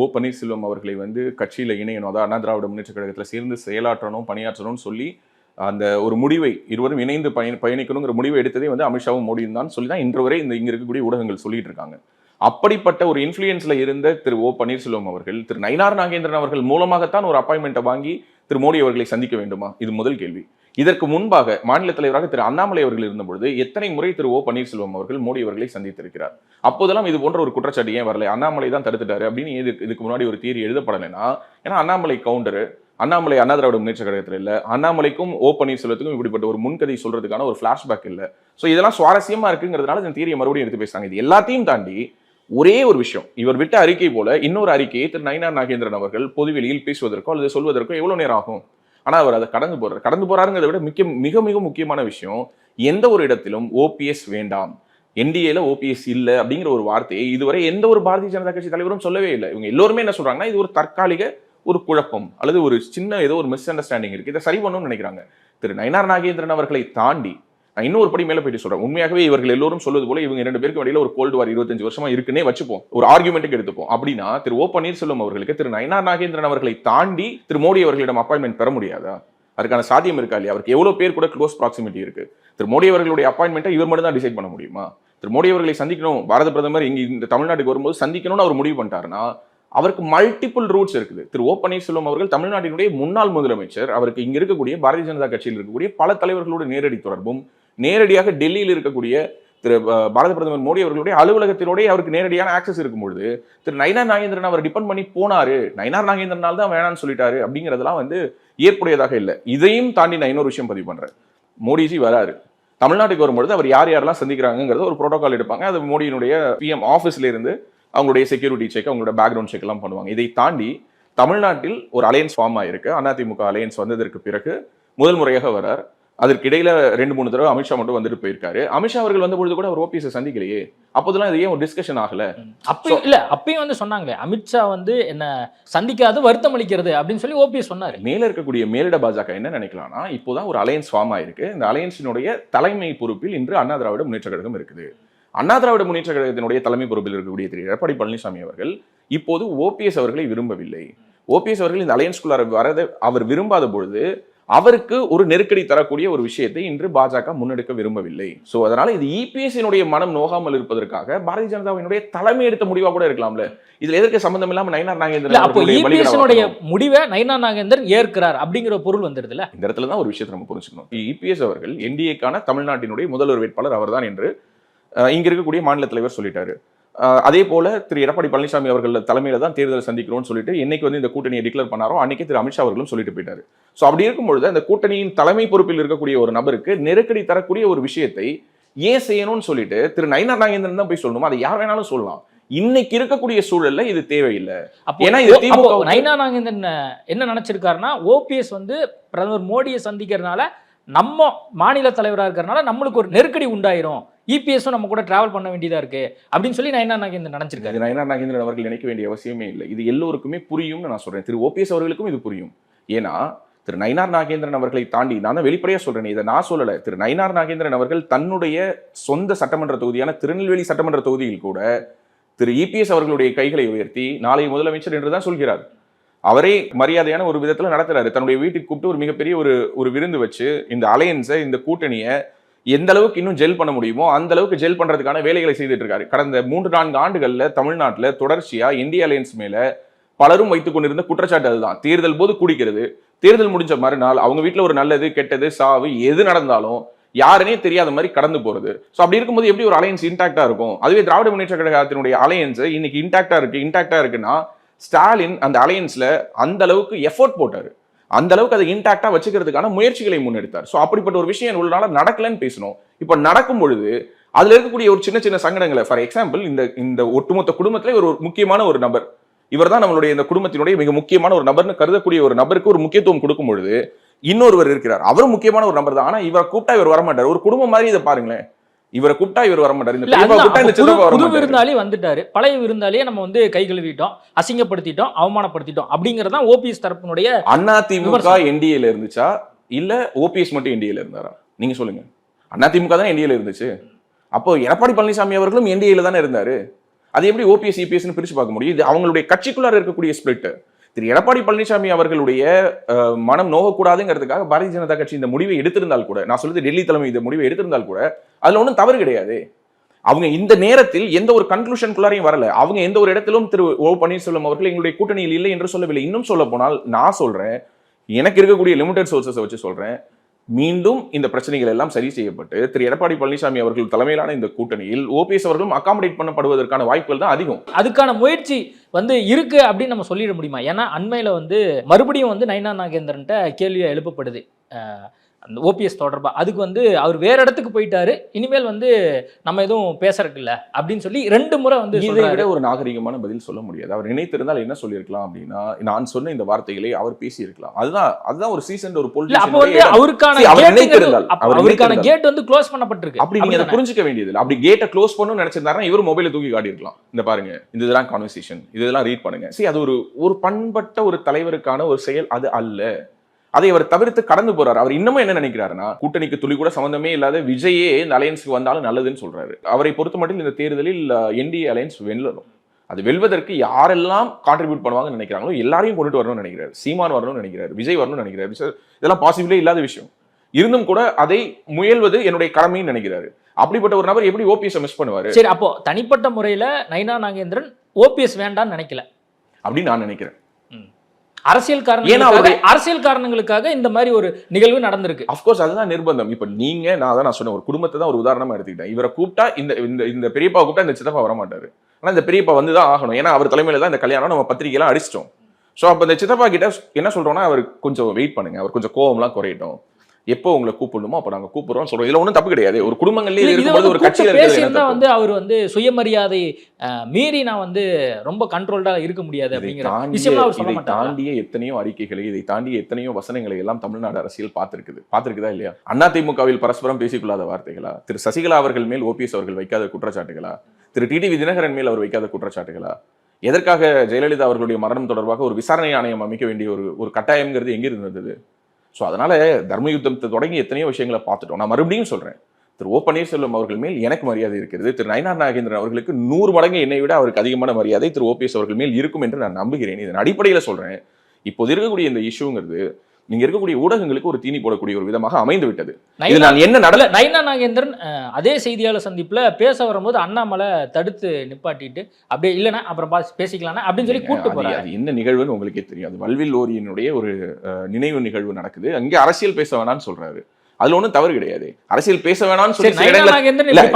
ஓ பன்னீர்செல்வம் அவர்களை வந்து கட்சியில இணையணும். அதாவது அண்ணா திராவிட முன்னேற்ற கழகத்துல சேர்ந்து செயலாற்றணும் பணியாற்றணும்னு சொல்லி அந்த ஒரு முடிவை இருவரும் இணைந்து பயணி பயணிக்கணுங்கிற முடிவை எடுத்ததே வந்து அமித்ஷாவும் மோடியும் தான் சொல்லி தான் இன்று வரை இந்த இங்கே இருக்கக்கூடிய ஊடகங்கள் சொல்லிட்டு இருக்காங்க. அப்படிப்பட்ட ஒரு இன்ஃப்ளூயன்ஸில் இருந்த திரு ஓ பன்னீர்செல்வம் அவர்கள் திரு நயினார் நாகேந்திரன் அவர்கள் மூலமாகத்தான் ஒரு அப்பாயின்மெண்ட்டை வாங்கி திரு மோடி அவர்களை சந்திக்க வேண்டுமா? இது முதல் கேள்வி. இதற்கு முன்பாக மாநில தலைவராக திரு அண்ணாமலை அவர்கள் இருந்தபொழுது எத்தனை முறை திரு ஓ பன்னீர்செல்வம் அவர்கள் மோடி அவர்களை சந்தித்திருக்கிறார்? அப்போதெல்லாம் இது போன்ற ஒரு குற்றச்சாட்டு ஏன் வரல? அண்ணாமலை தான் தடுத்துட்டாரு அப்படின்னு இதுக்கு இதுக்கு முன்னாடி ஒரு தீரி எழுதப்படலைன்னா ஏன்னா அண்ணாமலை கவுண்டரு அண்ணாமலை அண்ணா திராவிட முன்னேற்ற கழகத்தில் இல்லை. அண்ணாமலைக்கும் ஓ பன்னீர்செல்வத்துக்கும் இப்படிப்பட்ட ஒரு முன்கதை சொல்றதுக்கான ஒரு ஃபிளாஷ்பேக் இல்லை. ஸோ இதெல்லாம் சுவாரஸ்யமா இருக்குங்கிறதுனால இந்த தீரியை மறுபடியும் எடுத்து பேசுறாங்க. இது எல்லாத்தையும் தாண்டி ஒரே ஒரு விஷயம். இவர் விட்ட அறிக்கை போல இன்னொரு அறிக்கையை திரு நயினார் நாகேந்திரன் அவர்கள் பொதுவெளியில் பேசுவதற்கோ அல்லது சொல்வதற்கோ எவ்வளவு நேரம் ஆகும்? ஆனால் அவர் அதை கடந்து போறார். கடந்து போறாருங்கிறத விட மிக்க மிக மிக முக்கியமான விஷயம் எந்த ஒரு இடத்திலும் ஓபிஎஸ் வேண்டாம். என்டிஏல ஓபிஎஸ் இல்லை அப்படிங்கிற ஒரு வார்த்தையை இதுவரை எந்த ஒரு பாரதிய ஜனதா கட்சி தலைவரும் சொல்லவே இல்லை. இவங்க எல்லோருமே என்ன சொல்றாங்கன்னா இது ஒரு தற்காலிக ஒரு குழப்பம் அல்லது ஒரு சின்ன ஏதோ ஒரு மிஸ் அண்டர்ஸ்டாண்டிங் இருக்கு. இதை சரி பண்ணணும்னு நினைக்கிறாங்க. திரு நயனார் நாகேந்திரன் அவர்களை தாண்டி நான் இன்னொரு ஒரு படி மேல போயிட்டு சொல்றேன். உண்மையாகவே இவர்கள் எல்லோரும் சொல்வது போல இவங்க ரெண்டு பேருக்கு இடையில ஒரு கோல்டு வார் இருபத்தஞ்சு வருஷமா இருக்குன்னே வச்சுப்போம். ஒரு ஆர்குமெண்ட்டுக்கு எடுத்துப்போம். அப்படின்னா திரு ஓ பன்னீர்செல்வம் அவர்களுக்கு திரு நயனார் நாகேந்திரன் அவர்களை தாண்டி திரு மோடி அவர்களிடம் அப்பாயின்மெண்ட் பெற முடியாதா? அதுக்கான சாத்தியம் இருக்கா இல்லையா? அவருக்கு எவ்வளவு பேர் கூட க்ளோஸ் ப்ராக்சிமிட்டி இருக்கு. திரு மோடி அவர்களுடைய அப்பாயின்மெண்ட்டை இவர் மட்டும் தான் டிசைட் பண்ண முடியுமா? திரு மோடி அவர்களை சந்திக்கணும். பாரத பிரதமர் இங்கே இந்த தமிழ்நாட்டுக்கு வரும்போது சந்திக்கணும்னு அவர் முடிவு பண்ணிட்டாருன்னா அவருக்கு மல்டிபிள் ரூட்ஸ் இருக்குது. திரு ஓ பன்னீர்செல்வம் அவர்கள் தமிழ்நாட்டினுடைய முன்னாள் முதலமைச்சர் அவருக்கு இங்க இருக்கக்கூடிய பாரதிய ஜனதா கட்சியில் இருக்கக்கூடிய பல தலைவர்களோடு நேரடி தொடர்பும் நேரடியாக டெல்லியில் இருக்கக்கூடிய திரு பாரத பிரதமர் மோடி அவர்களுடைய அலுவலகத்தினுடைய அவருக்கு நேரடியான ஆக்சஸ் இருக்கும்பொழுது திரு நயினார் நாகேந்திரன் அவர் டிபெண்ட் பண்ணி போனாரு. நயனார் நாகேந்திரனால் தான் வேணாம்னு சொல்லிட்டாரு அப்படிங்கிறதெல்லாம் வந்து ஏற்புடையதாக இல்லை. இதையும் தாண்டி நான் இன்னொரு விஷயம் பதிவு பண்ணுறேன் மோடிஜி வராரு. தமிழ்நாட்டுக்கு வரும்பொழுது அவர் யார் யாரெல்லாம் சந்திக்கிறாங்கிறத ஒரு ப்ரோட்டோகால் எடுப்பாங்க. அது மோடியினுடைய பிஎம் ஆஃபீஸ்ல இருந்து அவங்களுடைய செக்யூரிட்டி செக் அவங்களோட பேக்ரவுண்ட் செக் எல்லாம் பண்ணுவாங்க. இதை தாண்டி தமிழ்நாட்டில் ஒரு அலையன்ஸ் ஃபார்ம் ஆயிருக்கு. அதிமுக அலையன்ஸ் வந்ததற்கு பிறகு முதல் முறையாக வரார். அதற்கு இடையில ரெண்டு மூணு தடவை அமித்ஷா மட்டும் வந்துட்டு போயிருக்காரு. அமித்ஷா அவர்கள் வந்த பொழுது கூட அவர் ஓபிஎஸ் சந்திக்கலையே. அப்போதெல்லாம் இது ஏன் ஒரு டிஸ்கஷன் ஆகல. அப்பயும் இல்ல அப்பயும் வந்து சொன்னாங்களே அமித்ஷா வந்து என்ன சந்திக்காது வருத்தம் அளிக்கிறது அப்படின்னு சொல்லி ஓபிஎஸ் சொன்னாரு. மேல இருக்கக்கூடிய மேலிட பாஜக என்ன நினைக்கலாம்னா இப்போதான் ஒரு அலையன்ஸ் ஃபார்ம் ஆயிருக்கு. இந்த அலையன்ஸினுடைய தலைமை பொறுப்பில் இன்று அண்ணா திராவிட முன்னேற்ற கழகம் இருக்குது. அண்ணா திராவிட முன்னேற்ற கழகத்தினுடைய தலைமை பொறுப்பில் இருக்கக்கூடிய திரு எடப்பாடி பழனிசாமி அவர்கள் இப்போது ஓபிஎஸ் அவர்களை விரும்பவில்லை. ஓபிஎஸ் அவர்கள் இந்த அலையன்ஸ்குள்ளார வரத அவர் விரும்பாத பொழுது அவருக்கு ஒரு நெருக்கடி தரக்கூடிய ஒரு விஷயத்தை இன்று பாஜக முன்னெடுக்க விரும்பவில்லை. சோ அதனால இது இபிஎஸ்னுடைய மனம் நோகாமல் இருப்பதற்காக பாரதிய ஜனதாவினுடைய தலைமை எடுத்த முடிவா கூட இருக்கலாம்ல. இதுல எதற்கு சம்பந்தம் இல்லாம நயினார் நாகேந்திரன்? முடிவை நயினா நாகேந்திரன் ஏற்கிறார் அப்படிங்கிற பொருள் வந்துடுதுல இந்த இடத்துல தான் ஒரு விஷயத்தை நம்ம புரிஞ்சுக்கணும். இபிஎஸ் அவர்கள் என்டிஏக்கான தமிழ்நாட்டினுடைய முதல்வர் வேட்பாளர் அவர்தான் என்று இங்க இருக்கக்கூடிய மாநில தலைவர் சொல்லிட்டாரு. அதே போல திரு எடப்பாடி பழனிசாமி அவர்கள் தலைமையில தான் தேர்தல் சந்திக்கிறோம்னு சொல்லிட்டு என்னைக்கு வந்து இந்த கூட்டணியை டிக்ளேர் பண்ணாரோ அன்னைக்கு திரு அமித்ஷா அவர்களும் சொல்லிட்டு போயிட்டாரு. ஸோ அப்படி இருக்கும் பொழுது அந்த கூட்டணியின் தலைமை பொறுப்பில் இருக்கக்கூடிய ஒரு நபருக்கு நெருக்கடி தரக்கூடிய ஒரு விஷயத்தை ஏன் செய்யணும்னு சொல்லிட்டு திரு நயினார் நாகேந்திரன் தான் போய் சொல்லணும்? அதை யார் வேணாலும் சொல்லலாம். இன்னைக்கு இருக்கக்கூடிய சூழல்ல இது தேவையில்லை. ஏன்னா இது திமுக நயினா நாகேந்திரன் என்ன நினைச்சிருக்காருன்னா ஓபிஎஸ் வந்து பிரதமர் மோடியை சந்திக்கிறதுனால நம்ம மாநில தலைவராக இருக்கிறனால நம்மளுக்கு ஒரு நெருக்கடி உண்டாயிரும். இபிஎஸும் நம்ம கூட டிராவல் பண்ண வேண்டியதா இருக்கு. அப்படின்னு சொல்லி நயினா நாகேந்திரன் நினைச்சிருக்காரு. இது நயனார் நாகேந்திரன் அவர்கள் நினைக்க வேண்டிய அவசியமே இல்லை. இது எல்லோருக்குமே புரியும்னு நான் சொல்றேன். திரு ஓபிஎஸ் அவர்களுக்கும் இது புரியும். ஏன்னா திரு நயினார் நாகேந்திரன் அவர்களை தாண்டி நான் தான் வெளிப்படையா சொல்றேன் இதை நான் சொல்லலை. திரு நயினார் நாகேந்திரன் அவர்கள் தன்னுடைய சொந்த சட்டமன்ற தொகுதியான திருநெல்வேலி சட்டமன்ற தொகுதியில் கூட திரு இபிஎஸ் அவர்களுடைய கைகளை உயர்த்தி நாளை முதலமைச்சர் என்று தான் சொல்கிறார். அவரே மரியாதையான ஒரு விதத்தில் நடத்துறாரு. தன்னுடைய வீட்டுக்கு கூப்பிட்டு ஒரு மிகப்பெரிய ஒரு ஒரு விருந்து வச்சு இந்த அலையன்ஸை இந்த கூட்டணியை எந்த அளவுக்கு இன்னும் ஜெல் பண்ண முடியுமோ அந்த அளவுக்கு ஜெல் பண்றதுக்கான வேலைகளை செய்துட்டு இருக்காரு கடந்த மூன்று நான்கு ஆண்டுகள்ல தமிழ்நாட்டில் தொடர்ச்சியா இந்திய அலையன்ஸ் மேல பலரும் வைத்துக் கொண்டிருந்த குற்றச்சாட்டு அதுதான். தேர்தல் போது குடிக்கிறது. தேர்தல் முடிஞ்ச மறுநாள் அவங்க வீட்டில் ஒரு நல்லது கெட்டது சாவு எது நடந்தாலும் யாருனே தெரியாத மாதிரி கடந்து போறது. ஸோ அப்படி இருக்கும்போது எப்படி ஒரு அலையன்ஸ் இன்டாக்டா இருக்கும்? அதுவே திராவிட முன்னேற்ற கழகத்தினுடைய அலையன்ஸ் இன்னைக்கு இன்டாக்டா இருக்கு இன்டாக்டா இருக்குன்னா ஸ்டாலின் அந்த அலையன்ஸில் அந்த அளவுக்கு எஃபோர்ட் போட்டார். அந்த அளவுக்கு அதை இன்டாக்டா வச்சுக்கிறதுக்கான முயற்சிகளை முன்னெடுத்தார். ஸோ அப்படிப்பட்ட ஒரு விஷயம் உள்ள நடக்கலன்னு பேசணும். இப்போ நடக்கும் பொழுது அதுல இருக்கக்கூடிய ஒரு சின்ன சின்ன சங்கடங்களை ஃபார் எக்ஸாம்பிள் இந்த இந்த ஒட்டுமொத்த குடும்பத்தில் ஒரு ஒரு முக்கியமான ஒரு நபர். இவர் தான் நம்மளுடைய இந்த குடும்பத்தினுடைய மிக முக்கியமான ஒரு நபர்னு கருதக்கூடிய ஒரு நபருக்கு ஒரு முக்கியத்துவம் கொடுக்கும் பொழுது இன்னொருவர் இருக்கிறார். அவரும் முக்கியமான ஒரு நபர் தான். ஆனா இவரை கூப்பிட்டா இவர் வரமாட்டார். ஒரு குடும்பம் மாதிரி இதை பாருங்களேன். இவரை கூப்பிட்டா இவர் அதுதான். கூப்பிட்டா இந்த புது விருந்தாளி வந்துட்டாரு. பழைய விருந்தாளியே நம்ம வந்து கை கழுவிட்டோம் அசிங்கப்படுத்திட்டோம் அவமானப்படுத்திட்டோம் அப்படிங்கறதான் ஓபிஎஸ் தரப்பினுடைய அதிமுக விமர்சனம். என்டிஏல இருந்துச்சா? இல்ல ஓபிஎஸ் மட்டும் என்டிஏல இருந்தாரா? நீங்க சொல்லுங்க. அதிமுக தான் என்டிஏல இருந்துச்சு. அப்போ எடப்பாடி பழனிசாமி அவர்களும் என்டிஏல தானே இருந்தாரு. அது எப்படி ஓபிஎஸ் இபிஎஸ்னு பிரிச்சு பார்க்க முடியும்? இது அவங்களுடைய கட்சிக்குள்ளார இருக்கக்கூடிய ஸ்பிளிட் திரு எடப்பாடி பழனிசாமி அவர்களுடைய மனம் நோகக்கூடாதுங்கிறதுக்காக பாரதிய ஜனதா கட்சி இந்த முடிவை எடுத்திருந்தால் கூட நான் சொல்லுது டெல்லி தலைமை இந்த முடிவை எடுத்திருந்தால் கூட அதில் ஒன்றும் தவறு கிடையாது. அவங்க இந்த நேரத்தில் எந்த ஒரு கன்க்ளூஷனுக்குள்ளாரையும் வரல. அவங்க எந்த ஒரு இடத்திலும் திரு ஓ பன்னீர்செல்வம் அவர்கள் எங்களுடைய கூட்டணியில் இல்லை என்று சொல்லவில்லை. இன்னும் சொல்ல போனால் நான் சொல்றேன் எனக்கு இருக்கக்கூடிய லிமிடெட் சோர்சஸை வச்சு சொல்றேன். மீண்டும் இந்த பிரச்சனைகள் எல்லாம் சரி செய்யப்பட்டு திரு எடப்பாடி பழனிசாமி அவர்கள் தலைமையிலான இந்த கூட்டணியில் ஓபிஎஸ் அவர்களும் அகாமடேட் பண்ணப்படுவதற்கான வாய்ப்புகள் தான் அதிகம். அதுக்கான முயற்சி வந்து இருக்கு அப்படின்னு நம்ம சொல்லிட முடியுமா? ஏன்னா அண்மையில வந்து மறுபடியும் வந்து நயனா நாகேந்திரன்ட்ட கேள்வியா எழுப்பப்படுது. அந்த ஓபிஎஸ் தொடர்பா அதுக்கு வந்து அவர் வேற இடத்துக்கு போயிட்டாரு இனிமேல் வந்து நம்ம எதுவும் பேசுறதுக்கு இல்ல அப்படின்னு சொல்லி ரெண்டு முறை வந்து இதை விட ஒரு நாகரிகமான பதில் சொல்ல முடியாது. அவர் நினைத்திருந்தால் என்ன சொல்லியிருக்கலாம் அப்படின்னா நான் சொன்ன இந்த வார்த்தைகளை அவர் பேசியிருக்கலாம். அதுதான் அதுதான் ஒரு சீசன் ஒரு இல்ல அப்ப வந்து அவருக்கான அவருக்கான. கேட் வந்து க்ளோஸ் பண்ணப்பட்டிருக்கு. அப்படி நீங்க அதை? புரிஞ்சுக்க வேண்டியது அப்படி கேட்டை க்ளோஸ் பண்ணணும்னு நினைச்சிருந்தாருன்னா இவர் மொபைலை தூக்கி காட்டியிருக்கலாம். இந்த பாருங்க இந்த இதெல்லாம் கான்வர்சேஷன் இதெல்லாம் ரீட் பண்ணுங்க. சரி அது ஒரு ஒரு பண்பட்ட ஒரு தலைவருக்கான ஒரு செயல் அது அல்ல. அதை அவர் தவிர்த்து கடந்து போறாரு. அவர் இன்னமும் என்ன நினைக்கிறாருன்னா கூட்டணிக்கு துளி கூட சம்பந்தமே இல்லாத விஜயே இந்த அலையன்ஸ்க்கு வந்தாலும் நல்லதுன்னு சொல்றாரு. அவரை பொறுத்த மட்டும் இந்த தேர்தலில் என்டிஏ அலையன்ஸ் வெல்லணும். அது வெல்வதற்கு யாரெல்லாம் கான்ட்ரிபியூட் பண்ணுவாங்கன்னு நினைக்கிறாங்களோ எல்லாரையும் கொண்டுட்டு வரணும்னு நினைக்கிறாரு. சீமான் வரணும்னு நினைக்கிறாரு. விஜய் வரணும்னு நினைக்கிறாரு. இதெல்லாம் பாசிபிளே இல்லாத விஷயம். இருந்தும் கூட அதை முயல்வது என்னுடைய கடமைன்னு நினைக்கிறாரு. அப்படிப்பட்ட ஒரு நபர் எப்படி ஓபிஎஸ் மிஸ் பண்ணுவாரு? சரி அப்போ தனிப்பட்ட முறையில நைனா நாகேந்திரன் ஓபிஎஸ் வேண்டாம்னு நினைக்கல. அப்படின்னு நான் நினைக்கிறேன். அரசியல் ஏன்னா காரணங்களுக்காக அரசியல் காரணங்களுக்காக இந்த மாதிரி ஒரு நிகழ்வு நடந்திருக்கு. அஃப்கோர்ஸ் அதுதான் நிர்பந்தம். இப்ப நீங்க நான் அதான் நான் சொன்னேன் ஒரு குடும்பத்தை தான் ஒரு உதாரணமா எடுத்துக்கிட்டேன். இவரை கூப்பிட்டா இந்த இந்த இந்த பெரியப்பா கூப்பிட்டா இந்த சித்தப்பா வர மாட்டாரு ஆனா இந்த பெரியப்பா வந்து தான் ஆகணும். ஏன்னா அவர் தலைமையில தான் இந்த கல்யாணம். நம்ம பத்திரிகைலாம் அடிச்சிட்டோம். ஸோ அப்போ இந்த சித்தப்பா கிட்ட என்ன சொல்றோம்னா அவர் கொஞ்சம் வெயிட் பண்ணுங்க. அவர் கொஞ்சம் கோவம்லாம் குறையட்டும். எப்போ உங்களை கூப்பிடணுமோ அப்போ நாங்க கூப்பிடுறோம் சொல்றோம். இதுல ஒன்றும் தப்பு கிடையாது. ஒரு குடும்பங்கள்லயே இருக்கும்போது ஒரு கட்சியில பேசியிருந்தா? வந்து அவர் வந்து சுயமரியாதை மீறி நான் வந்து ரொம்ப கண்ட்ரோல்டா இருக்க முடியாது அப்படிங்கிற இதை தாண்டிய எத்தனையோ அறிக்கைகளை இதை தாண்டிய எத்தனையோ வசனங்களை எல்லாம் தமிழ்நாடு அரசியல் பார்த்திருக்குது. பார்த்திருக்குதா இல்லையா? அதிமுகவில் பரஸ்பரம் பேசிக்கொள்ளாத வார்த்தைகளா? திரு சசிகலா அவர்கள் மேல் ஓபிஎஸ் அவர்கள் வைக்காத குற்றச்சாட்டுகளா? திரு டிடிவி தினகரன் மேல் அவர் வைக்காத குற்றச்சாட்டுகளா? எதற்காக ஜெயலலிதா அவர்களுடைய மரணம் தொடர்பாக ஒரு விசாரணை ஆணையம் அமைக்க வேண்டிய ஒரு ஒரு கட்டாயம்ங்கிறது எங்க இருந்தது ஸோ அதனால தர்மயுத்தத்தை தொடங்கி எத்தனையோ விஷயங்களை பார்த்துட்டோம். நான் மறுபடியும் சொல்கிறேன் திரு ஓ பன்னீர்செல்வம் அவர்கள் மேல் எனக்கு மரியாதை இருக்கிறது. திரு நயனார் நாகேந்திரன் அவர்களுக்கு நூறு மடங்கு என்னை விட அவருக்கு அதிகமான மரியாதை திரு ஓபிஎஸ் அவர்கள் மேல் இருக்கும் என்று நான் நம்புகிறேன். இதன் அடிப்படையில் சொல்கிறேன் இப்போது இருக்கக்கூடிய இந்த இஷ்யூங்கிறது நீங்க இருக்கக்கூடிய ஊடகங்களுக்கு ஒரு தீனி போடக்கூடிய ஒரு விதமாக அமைந்து விட்டது இது நைனா என்ன நட இல்ல, நைனா நாகேந்திரன் அதே செய்தியாளர் சந்திப்புல பேச வரும்போது அண்ணாமலை தடுத்து நிப்பாட்டிட்டு அப்படியே இல்லைன்னா அப்புறம் பாஸ் பேசிக்கலாம்னா அப்படின்னு சொல்லி அது- போறாரு. அது என்ன நிகழ்வுன்னு உங்களுக்கே தெரியும். அது வல்வில் ஓரியினுடைய ஒரு நினைவு நிகழ்வு நடக்குது. அங்கே அரசியல் பேச வேணாம்னு சொல்றாரு. அதுல ஒண்ணும் தவறு கிடையாது. அரசியல் பேச வேணாம்னு சொல்லி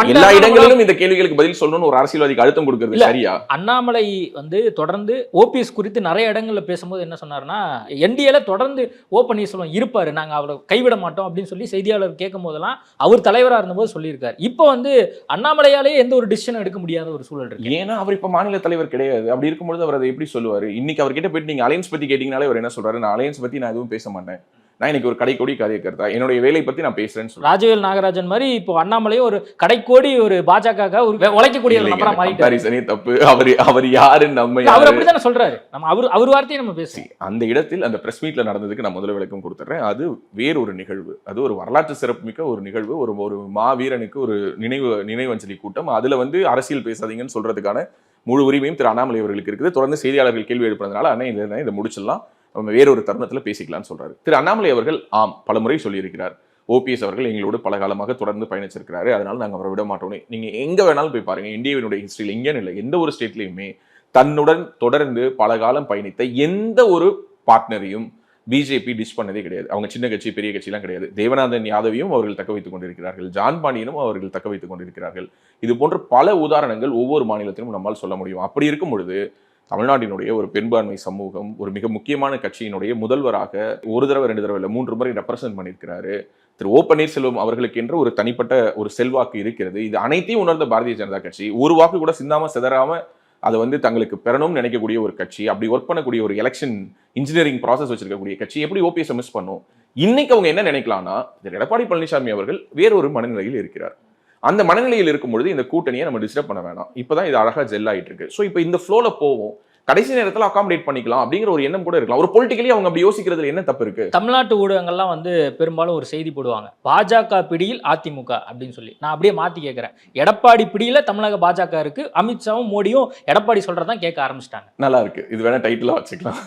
எல்லா இடங்களிலும் இந்த கேள்விகளுக்கு பதில் சொல்லணும்னு ஒரு அரசியல்வாதிக்கு அழுத்தம் கொடுக்கறது. சரியா? அண்ணாமலை வந்து தொடர்ந்து ஓபிஎஸ் குறித்து நிறைய இடங்கள்ல பேசும்போது என்ன சொன்னாருன்னா என்டிஏல தொடர்ந்து ஓ பன்னீர்செல்வம் இருப்பாரு. நாங்க அவரை கைவிட மாட்டோம். அப்படின்னு சொல்லி செய்தியாளர் கேட்கும் போதெல்லாம் அவர் தலைவரா இருந்தபோது சொல்லியிருக்காரு. இப்போ வந்து அண்ணாமலையாலேயே எந்த ஒரு டிசிஷன் எடுக்க முடியாத ஒரு சூழல் இருக்கு. ஏன்னா அவர் இப்ப மாநில தலைவர் கிடையாது. அப்படி இருக்கும்பொழுது அவர் அதை எப்படி சொல்லுவாரு? இன்னைக்கு அவர்கிட்ட போயிட்டு நீங்க அலையன்ஸ் பத்தி கேட்டீங்கனாலே அவர் என்ன சொல்றாரு? நான் அலையன்ஸ் பத்தி நான் எதுவும் பேச மாட்டேன். நான் இன்னைக்கு ஒரு கடைக்கோடி கதைக்கிறதா என்னுடைய வேலை பத்தி நான் பேசுறேன்னு சொல்றேன். ராஜவேல் நாகராஜன் மாதிரி இப்போ அண்ணாமலையும் ஒரு கடைக்கோடி ஒரு பாஜக ஒரு உழைக்கக்கூடிய ஒரு நபரா மாறிட்டாரு. கம்பாரிசனே தப்பு. அவர் அவர் யாரு? நம்ம அவர் அப்படித்தானே சொல்றாரு. நம்ம அவர் அவர் வார்த்தையை நம்ம பேசுவோம் அந்த இடத்தில் அந்த பிரஸ் மீட்ல நடந்ததுக்கு நான் முதல்ல விளக்கம் கொடுத்துறேன் அது வேறொரு நிகழ்வு. அது ஒரு வரலாற்று சிறப்புமிக்க ஒரு நிகழ்வு. ஒரு ஒரு மாவீரனுக்கு ஒரு நினைவு நினைவஞ்சலி கூட்டம். அதுல வந்து அரசியல் பேசாதீங்கன்னு சொல்றதுக்கான முழு உரிமையும் திரு அண்ணாமலை அவர்களுக்கு இருக்குது. தொடர்ந்து செய்தியாளர்கள் கேள்வி எழுப்புறதுனால அண்ணா இதை இதை முடிச்சிடலாம். வேறொரு தருணத்தில் பேசிக்கலாம்னு சொல்றாரு. திரு அண்ணாமலை அவர்கள் ஆம் பலமுறை சொல்லியிருக்கிறார். ஓபிஎஸ் அவர்கள் எங்களோடு பல காலமாக தொடர்ந்து பயணிச்சிருக்கிறாரு. அதனால நாங்கள் அவரை விட மாட்டோம்னு நீங்கள் எங்கே வேணாலும் போய் பாருங்கள் இந்தியாவினுடைய ஹிஸ்ட்ரியில் இங்கேன்னு இல்லை எந்த ஒரு ஸ்டேட்லேயுமே தன்னுடன் தொடர்ந்து பல காலம் பயணித்த எந்த ஒரு பார்ட்னரையும் பிஜேபி டிஷ் பண்ணதே கிடையாது. அவங்க சின்ன கட்சி பெரிய கட்சிலாம் கிடையாது. தேவநாதன் யாதவையும் அவர்கள் தக்க வைத்துக் கொண்டிருக்கிறார்கள். ஜான் பாண்டியனும் அவர்கள் தக்க வைத்துக் கொண்டிருக்கிறார்கள். இது போன்ற பல உதாரணங்கள் ஒவ்வொரு மாநிலத்திலும் நம்மால் சொல்ல முடியும். அப்படி இருக்கும் பொழுது தமிழ்நாட்டினுடைய ஒரு பெரும்பான்மை சமூகம் ஒரு மிக முக்கியமான கட்சியினுடைய முதல்வராக ஒரு தடவை ரெண்டு தடவை இல்லை மூன்று முறை ரெப்ரசன்ட் பண்ணியிருக்கிறாரு. திரு ஓ பன்னீர்செல்வம் அவர்களுக்கு என்று ஒரு தனிப்பட்ட ஒரு செல்வாக்கு இருக்கிறது. இது அனைத்தையும் உணர்ந்த பாரதிய ஜனதா கட்சி. ஒரு வாக்கு கூட சிந்தாம சிதறாம அதை வந்து தங்களுக்கு பெறணும்னு நினைக்கக்கூடிய ஒரு கட்சி அப்படி ஒர்க் பண்ணக்கூடிய ஒரு எலெக்ஷன் இன்ஜினியரிங் ப்ராசஸ் வச்சிருக்கக்கூடிய கட்சி எப்படி ஓபிஎஸ் மிஸ் பண்ணும்? இன்னைக்கு அவங்க என்ன நினைக்கலாம்னா எடப்பாடி பழனிசாமி அவர்கள் வேறொரு மனநிலையில் இருக்கிறார். அந்த மனநிலையில் இருக்கும் பொழுது இந்த கூட்டணியை நம்ம டிஸ்டர்ப் பண்ண வேணாம். இப்பதான் இது அழகா ஜெல் ஆயிட்டு இருக்கு ஸோ இப்போ இந்த ஃப்ளோல போவோம். கடைசி நேரத்துல அகாமடேட் பண்ணிக்கலாம் அப்படிங்கிற ஒரு எண்ணம் கூட இருக்கலாம். ஒரு பொலிட்டிக்கலி அவங்க அப்படி யோசிக்கிறதுல என்ன தப்பு இருக்கு? தமிழ்நாட்டு ஊடகங்கள்லாம் வந்து பெரும்பாலும் ஒரு செய்தி போடுவாங்க. பாஜக பிடியில் அதிமுக அப்படின்னு சொல்லி. நான் அப்படியே மாத்தி கேட்கிறேன் எடப்பாடி பிடியில தமிழக பாஜக இருக்கு. அமித்ஷாவும் மோடியும் எடப்பாடி சொல்றதான் கேட்க ஆரம்பிச்சிட்டாங்க. நல்லா இருக்கு. இது வேணா டைட்டிலா வச்சுக்கலாம்.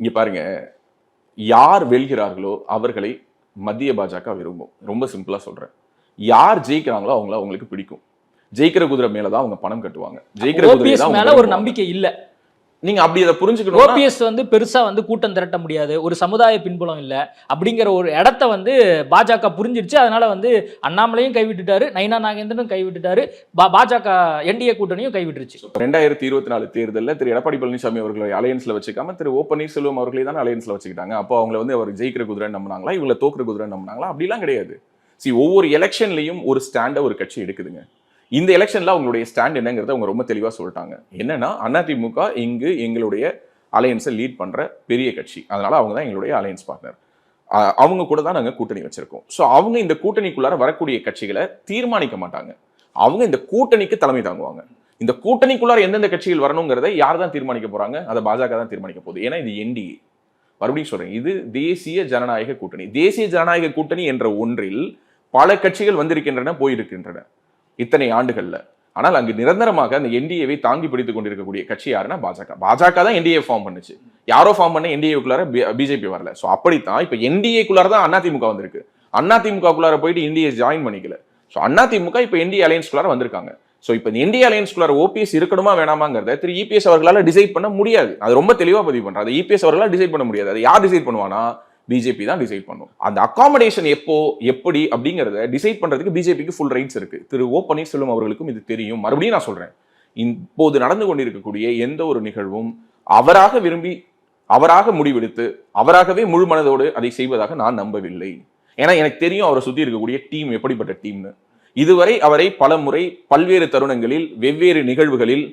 இங்க பாருங்க. யார் வெல்கிறார்களோ அவர்களை மத்திய பாஜக விரும்பும். ரொம்ப சிம்பிளா சொல்றேன். யார் ஜெயிக்கிறாங்களோ அவங்கள அவங்களுக்கு பிடிக்கும். ஜெயிக்கிற குதிரை மேலதான் அவங்க பணம் கட்டுவாங்க. ஜெயிக்கிற குதிரை தான் மேல ஒரு. நம்பிக்கை இல்ல. நீங்க அப்படி அதை புரிஞ்சுக்கணும் ஓபிஎஸ் வந்து பெருசா வந்து கூட்டம் திரட்ட முடியாது. ஒரு சமுதாய பின்புலம் இல்ல. அப்படிங்கிற ஒரு இடத்த வந்து பாஜக புரிஞ்சிருச்சு. அதனால வந்து அண்ணாமலையும் கைவிட்டுட்டாரு. நைனா நாகேந்திரனும் கைவிட்டுட்டாரு. பாஜக என்டிஏ கூட்டணியும் கைவிட்டுருச்சு. ரெண்டாயிரத்தி இருபத்தி நாலு தேர்தலில் திரு எடப்பாடி பழனிசாமி அவர்களை அலையன்ஸ்ல வச்சுக்காம திரு ஓ பன்னீர்செல்வம் அவர்களே தான் அலையன்ஸ்ல வச்சுக்கிட்டாங்க. அப்போ அவங்கள வந்து அவர் ஜெயிக்கிற குதிரை நம்பினாங்களா? இவங்களை தோக்குற குதிரை நம்பினாங்களா? அப்படிலாம் கிடையாது. சி ஒவ்வொரு எலெக்ஷன்லையும் ஒரு ஸ்டாண்டை ஒரு கட்சி எடுக்குதுங்க. இந்த எலெக்ஷனில் அவங்களுடைய ஸ்டாண்ட் என்னங்கிறத அவங்க ரொம்ப தெளிவாக சொல்லிட்டாங்க. என்னன்னா அதிமுக இங்கு எங்களுடைய அலையன்ஸை லீட் பண்ணுற பெரிய கட்சி. அதனால அவங்க தான் எங்களுடைய அலையன்ஸ் பார்ட்னர் அவங்க கூட தான் நாங்கள் கூட்டணி வச்சிருக்கோம். ஸோ அவங்க இந்த கூட்டணிக்குள்ளார வரக்கூடிய கட்சிகளை தீர்மானிக்க மாட்டாங்க. அவங்க இந்த கூட்டணிக்கு தலைமை தாங்குவாங்க. இந்த கூட்டணிக்குள்ளார எந்தெந்த கட்சிகள் வரணுங்கிறத யார் தான் தீர்மானிக்க போகிறாங்க அதை பாஜக தான் தீர்மானிக்க போகுது. ஏன்னா இது என்டிஏ. மறுபடியும் சொல்கிறேன் இது தேசிய ஜனநாயக கூட்டணி. தேசிய ஜனநாயக கூட்டணி என்ற ஒன்றில் பல கட்சிகள் வந்திருக்கின்றன போயிருக்கின்றன. இத்தனை ஆண்டுகள்ல. ஆனால் அங்கு நிரந்தரமாக அந்த என்டிஏவை தாங்கி பிடித்துக் கொண்டிருக்கக்கூடிய கட்சி யாருன்னா பாஜக. பாஜக தான் என்டிஏ ஃபார்ம் பண்ணுச்சு. யாரோ ஃபார்ம் பண்ண என்டிஏக்குள்ளார பிஜேபி வரல. ஸோ அப்படித்தான் இப்போ என்டிஏக்குள்ளார தான் அதிமுக வந்திருக்கு. அதிமுகக்குள்ளார போயிட்டு என்டிஏ ஜாயின் பண்ணிக்கல. ஸோ அதிமுக இப்போ என்டிஏ அலையன்ஸ்குள்ளார வந்திருக்காங்க. ஸோ இப்போ இந்திய அலையன்ஸ்குள்ளார ஓபிஎஸ் இருக்கணுமா வேணாமாங்கிறத திரு இபிஎஸ் அவர்களால் டிசைட் பண்ண முடியாது. அது ரொம்ப தெளிவாக பதிவு பண்றாரு. இபிஎஸ் அவர்களால் டிசைட் பண்ண முடியாது. அதை யார் டிசைட் பண்ணுவானா பிஜேபி தான் டிசைட் பண்ணும். அந்த அகாமடேஷன் எப்போ எப்படி அப்படிங்கிறத டிசைட் பண்றதுக்கு பிஜேபிக்கு ஃபுல் ரைட்ஸ் இருக்குது திரு ஓ பன்னீர்செல்வம் அவர்களுக்கும் இது தெரியும். மறுபடியும் நான் சொல்கிறேன் இப்போது நடந்து கொண்டிருக்கக்கூடிய எந்த ஒரு நிகழ்வும் அவராக விரும்பி அவராக முடிவெடுத்து அவராகவே முழு மனதோடு அதை செய்வதாக நான் நம்பவில்லை. ஏன்னா எனக்கு தெரியும் அவரை சுற்றி இருக்கக்கூடிய டீம் எப்படிப்பட்ட டீம்னு இதுவரை அவரை பல முறை பல்வேறு தருணங்களில் வெவ்வேறு நிகழ்வுகளில்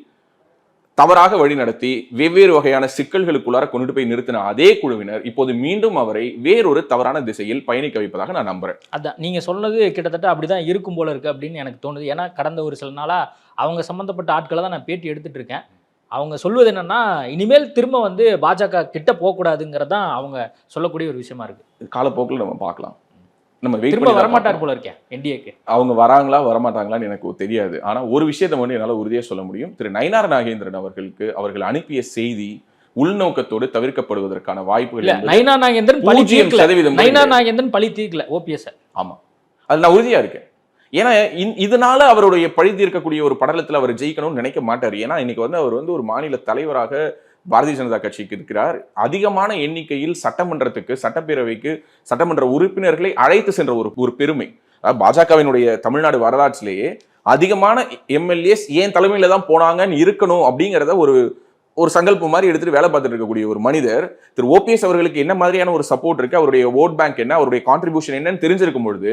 தவறாக வழிநடத்தி வெவ்வேறு வகையான சிக்கல்களுக்குள்ளார கொண்டுட்டு போய் நிறுத்தின அதே குழுவினர் இப்போது மீண்டும் அவரை வேறொரு தவறான திசையில் பயணிக்க வைப்பதாக நான் நம்புறேன். அதான் நீங்க சொன்னது கிட்டத்தட்ட அப்படிதான் இருக்கும் போல இருக்கு அப்படின்னு எனக்கு தோணுது. ஏன்னா கடந்த ஒரு சில நாளா அவங்க சம்பந்தப்பட்ட ஆட்களை தான் நான் பேட்டி எடுத்துட்டு இருக்கேன். அவங்க சொல்வது என்னன்னா இனிமேல் திரும்ப வந்து பாஜக கிட்ட போகக்கூடாதுங்கிறது தான் அவங்க சொல்லக்கூடிய ஒரு விஷயமா இருக்கு. காலப்போக்கில் நம்ம பார்க்கலாம். நம்ம வெயிட் பண்ணி வரமாட்டார் பார்க்கணும். போல இருக்கேன் என்டிஏக்கு அவங்க வராங்களா வரமாட்டாங்களான்னு எனக்கு தெரியாது. ஆனா ஒரு விஷயத்தை மட்டும் என்னால உறுதியா சொல்ல முடியும். திரு நயினார் நாகேந்திரன் அவர்களுக்கு அவர்கள் அனுப்பிய செய்தி உள்நோக்கத்தோடு தவிர்க்கப்படுவதற்கான வாய்ப்புகள் நைனா நாகேந்திரன் பழி தீர்க்கல. சதவீதம் நைனா நாகேந்திரன் பழி தீர்க்கல ஓபிஎஸ் ஆமா. அது நான் உறுதியா இருக்கேன். ஏன்னா இதனால அவருடைய பழி தீர்க்கக்கூடிய ஒரு படலத்துல அவர் ஜெயிக்கணும்னு நினைக்க மாட்டார். ஏன்னா இன்னைக்கு வந்து அவர் வந்து ஒரு மாநில தலைவராக பாரதிய ஜனதா கட்சிக்கு இருக்கிறார். அதிகமான எண்ணிக்கையில் சட்டமன்றத்துக்கு சட்டப்பேரவைக்கு சட்டமன்ற உறுப்பினர்களை அழைத்து சென்ற ஒரு ஒரு பெருமை. அதாவது பாஜகவினுடைய தமிழ்நாடு வரலாற்றிலேயே அதிகமான எம்எல்ஏஸ் ஏன் தலைமையில தான் போனாங்கன்னு இருக்கணும் அப்படிங்கிறத ஒரு ஒரு சங்கல்பம் மாதிரி எடுத்துட்டு வேலை பார்த்துட்டு இருக்கக்கூடிய ஒரு மனிதர். திரு ஓபிஎஸ் அவர்களுக்கு என்ன மாதிரியான ஒரு சப்போர்ட் இருக்கு? அவருடைய ஓட் பேங்க் என்ன? அவருடைய கான்ட்ரிபியூஷன் என்னன்னு தெரிஞ்சிருக்கும் பொழுது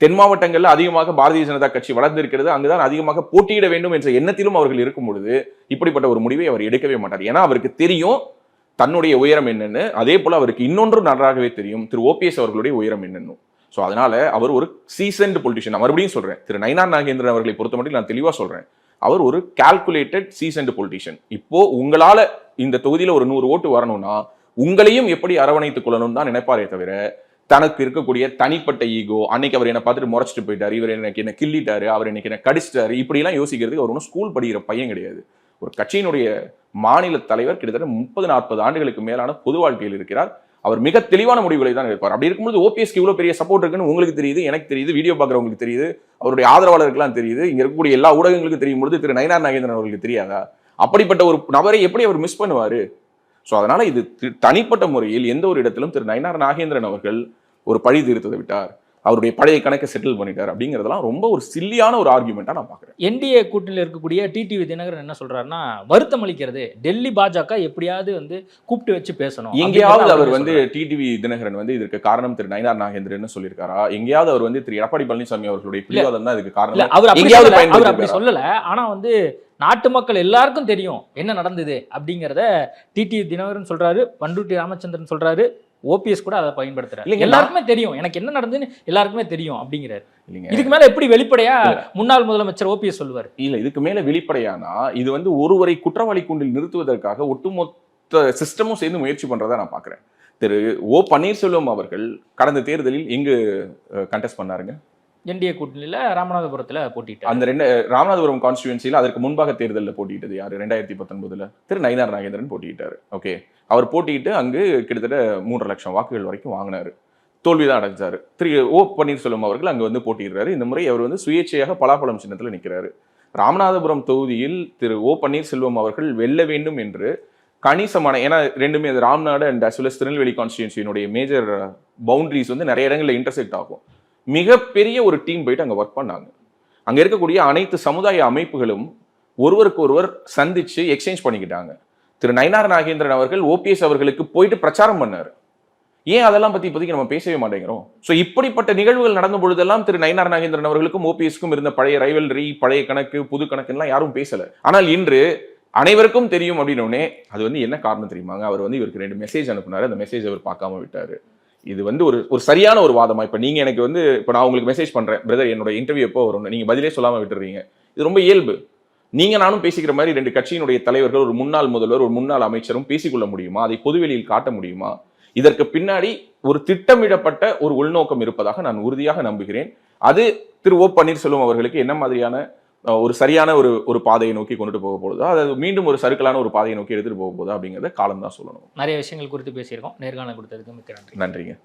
தென் மாவட்டங்களில் அதிகமாக பாரதிய ஜனதா கட்சி வளர்ந்திருக்கிறது. அங்குதான் அதிகமாக போட்டியிட வேண்டும் என்ற எண்ணத்திலும் அவர்கள் இருக்கும் பொழுது இப்படிப்பட்ட ஒரு முடிவை அவர் எடுக்கவே மாட்டார். ஏன்னா அவருக்கு தெரியும் தன்னுடைய உயரம் என்னன்னு. அதே போல அவருக்கு இன்னொன்று நன்றாகவே தெரியும். திரு. ஓபிஎஸ் அவர்களுடைய உயரம் என்னன்னு. ஸோ அதனால அவர் ஒரு சீசன்ட் பொலிட்டிஷியன் நான் மறுபடியும் சொல்றேன். திரு. நயினார் நாகேந்திரன் அவர்களை பொறுத்த மட்டும் நான் தெளிவாக சொல்றேன். அவர் ஒரு கால்குலேட்டட் சீசன்ட் பொலிட்டிஷியன் இப்போ உங்களால் இந்த தொகுதியில் ஒரு நூறு ஓட்டு வரணும்னா உங்களையும் எப்படி அரவணைத்துக் கொள்ளணும் தான் நினைப்பாரே தவிர தனக்கு இருக்கக்கூடிய தனிப்பட்ட ஈகோ அன்னைக்கு அவர் என்ன பார்த்துட்டு முறைச்சிட்டு போயிட்டார். இவர் எனக்கு என்ன கிள்ளிட்டாரு. அவர் எனக்கு என்ன கடிச்சிட்டாரு. இப்படிலாம் யோசிக்கிறதுக்கு அவர் ஒன்றும் ஸ்கூல் படிக்கிற பையன் கிடையாது. ஒரு கட்சியினுடைய மாநில தலைவர் கிட்டத்தட்ட முப்பது நாற்பது ஆண்டுகளுக்கு மேலான பொது வாழ்க்கையில் இருக்கிறார். அவர் மிக தெளிவான முடிவுகளை தான் எடுப்பார். அப்படி இருக்கும்போது ஓபிஎஸ்க்கு இவ்வளோ பெரிய சப்போர்ட் இருக்குன்னு உங்களுக்கு தெரியுது எனக்கு தெரியுது வீடியோ பார்க்குறவங்களுக்கு தெரியுது அவருடைய ஆதரவாளருக்குலாம் தெரியுது. இங்கே இருக்கக்கூடிய எல்லா ஊடகங்களுக்கும் தெரியும் பொழுது திரு நயனார் நாகேந்திரன் அவர்களுக்கு தெரியாதா? அப்படிப்பட்ட ஒரு நபரை எப்படி அவர் மிஸ் பண்ணுவார்? ஸோ அதனால் இது தனிப்பட்ட முறையில் எந்த ஒரு இடத்திலும் திரு நயனார் நாகேந்திரன் அவர்கள் ஒரு பழி தீர்த்ததை விட்டார். அவருடைய பழைய கணக்கை செட்டில் பண்ணிட்டார் அப்படிங்கிறதெல்லாம் ரொம்ப ஒரு சில்லியான ஒரு ஆர்குமெண்ட்டா நான் பார்க்குறேன். என்டிஏ கூட்டணியில் இருக்கக்கூடிய டிடிவி தினகரன் என்ன சொல்றாருன்னா வருத்தம் அளிக்கிறது டெல்லி பாஜக எப்படியாவது வந்து கூப்பிட்டு வச்சு பேசணும். எங்கேயாவது அவர் வந்து. டிடிவி தினகரன் வந்து இதற்கு காரணம் திரு நயினார் நாகேந்திரன் சொல்லியிருக்காரா? எங்கேயாவது அவர் வந்து திரு எடப்பாடி பழனிசாமி அவர்களுடைய பிடிவாதம் தான் இதுக்கு காரணம். அவர் அவர் அப்படி? சொல்லல. ஆனா வந்து நாட்டு மக்கள் எல்லாருக்கும் தெரியும் என்ன நடந்தது அப்படிங்கிறத டிடி தினகரன் சொல்றாரு பண்டுட்டி ராமச்சந்திரன் சொல்றாரு ஓபிஎஸ் கூட அதை பயன்படுத்துறாரு. இல்லைங்க, எல்லாருக்குமே தெரியும். எனக்கு என்ன நடந்துன்னு எல்லாருக்குமே தெரியும் அப்படிங்கிறாரு. இல்லைங்க. இதுக்கு மேல எப்படி வெளிப்படையா முன்னாள் முதலமைச்சர் ஓபிஎஸ் சொல்லுவாரு? இல்ல இதுக்கு மேல வெளிப்படையானா இது வந்து ஒருவரை குற்றவாளி கூண்டில் நிறுத்துவதற்காக ஒட்டுமொத்த சிஸ்டமும் சேர்ந்து முயற்சி பண்றதா நான் பாக்குறேன். திரு ஓ பன்னீர்செல்வம் அவர்கள் கடந்த தேர்தலில் எங்கு கண்டெஸ்ட் பண்ணாருங்க? என்டிஏ கூட்டணியில் ராமநாதபுரத்தில் போட்டிட்டார் அந்த ரெண்டு ராமநாதபுரம் கான்ஸ்டியூன்சியில் அதற்கு முன்பாக தேர்தலில் போட்டிட்டது யார்? ரெண்டாயிரத்தி பத்தொன்பதில் திரு நயினார் நாகேந்திரன் போட்டிட்டார் ஓகே அவர் போட்டிட்டு அங்கு கிட்டத்தட்ட மூன்றரை லட்சம் வாக்குகள் வரைக்கும் வாங்கினார். தோல்வி தான் அடைஞ்சார். திரு ஓ பன்னீர்செல்வம் அவர்கள் அங்கே வந்து போட்டிடுறாரு இந்த முறை அவர் வந்து சுயேட்சையாக பலாப்பழம் சின்னத்தில் நிற்கிறாரு ராமநாதபுரம் தொகுதியில் திரு ஓ பன்னீர்செல்வம் அவர்கள் வெல்ல வேண்டும் என்று கணிசமான ஏன்னா ரெண்டுமே அது Ramnad and as well Tirunelveli கான்ஸ்டியூன்சியினுடைய major boundaries வந்து நிறைய இடங்களில் இன்டர்செக்ட் ஆகும். மிகப்பெரிய ஒரு டீம் போயிட்டு அங்கே ஒர்க் பண்ணாங்க. அங்கே இருக்கக்கூடிய அனைத்து சமுதாய அமைப்புகளும் ஒருவருக்கு ஒருவர் சந்திச்சு எக்ஸ்சேஞ்ச் பண்ணிக்கிட்டாங்க. திரு நயனார் நாகேந்திரன் அவர்கள் ஓபிஎஸ் அவர்களுக்கு போயிட்டு பிரச்சாரம் பண்ணாரு. ஏன் அதெல்லாம் பற்றி இப்போதைக்கு நம்ம பேசவே மாட்டேங்கிறோம்? ஸோ இப்படிப்பட்ட நிகழ்வுகள் நடந்த பொழுதெல்லாம் திரு நயனார் நாகேந்திரன் அவர்களுக்கும் ஓபிஎஸ்க்கும் இருந்த பழைய ரைவல்ரி பழைய கணக்கு புது கணக்குலாம் யாரும் பேசலை. ஆனால் இன்று அனைவருக்கும் தெரியும் அப்படின்னோடனே அது வந்து என்ன காரணம் தெரியுமாங்க? அவர் வந்து இவருக்கு ரெண்டு மெசேஜ் அனுப்புனார். அந்த மெசேஜ் அவர் பார்க்காம விட்டார். இது வந்து ஒரு ஒரு சரியான ஒரு வாதமா? இப்போ நீங்கள் எனக்கு வந்து இப்போ நான் உங்களுக்கு மெசேஜ் பண்ணுறேன் பிரதர் என்னோட இன்டர்வியூ எப்போ வரும் நீங்கள் பதிலே சொல்லாம விட்டுறீங்க. இது ரொம்ப இயல்பு. நீங்கள் நானும் பேசிக்கிற மாதிரி ரெண்டு கட்சியினுடைய தலைவர்கள் ஒரு முன்னாள் முதல்வர் ஒரு முன்னாள் அமைச்சரும் பேசிக்கொள்ள முடியுமா? அதை பொதுவெளியில் காட்ட முடியுமா? இதற்கு பின்னாடி ஒரு திட்டமிடப்பட்ட ஒரு உள்நோக்கம் இருப்பதாக நான் உறுதியாக நம்புகிறேன். அது திரு ஓ பன்னீர்செல்வம் அவர்களுக்கு என்ன மாதிரியான ஒரு சரியான ஒரு ஒரு பாதையை நோக்கி கொண்டுட்டு போக போகுதா. அது மீண்டும் ஒரு சருக்கலான ஒரு பாதையை நோக்கி எடுத்துட்டு போக போகுதா அப்படிங்கிறத காலம் தான் சொல்லணும். நிறைய விஷயங்கள் குறித்து பேசியிருக்கோம். நேர்காணல் கொடுத்ததுக்கு மிக்க நன்றி. நன்றிங்க.